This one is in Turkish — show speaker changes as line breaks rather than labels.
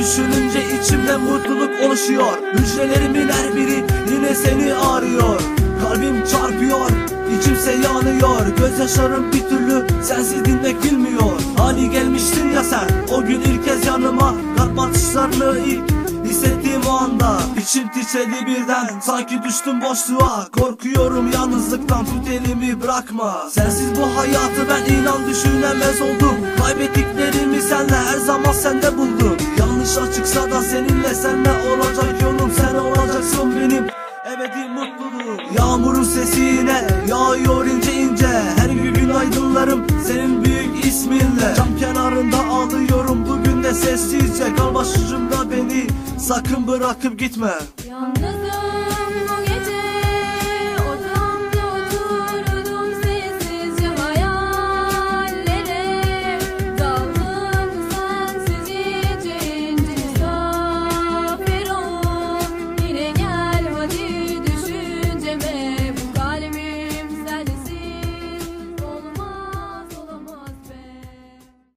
düşününce içimde mutluluk oluşuyor. Hücrelerimin her biri içimse yanıyor. Gözyaşlarım bir türlü sensiz dinmek bilmiyor Hani gelmiştin ya sen o gün ilk kez yanıma. Kalp ilk hissettiğim o anda. İçim titredi birden sanki düştüm boşluğa. Korkuyorum yalnızlıktan tut elimi bırakma. Sensiz bu hayatı ben inan düşünemez oldum. Kaybettiklerimi senle her zaman sende buldum. Yanlış açıksa da seninle senle olacak yolum Sen olacaksın benim Yağmurun sesi yine yağıyor ince ince. Her gün aydınlarım senin büyük isminle. Cam kenarında ağlıyorum bugün de sessizce. Kal başucumda beni sakın bırakıp gitme.
Yalnız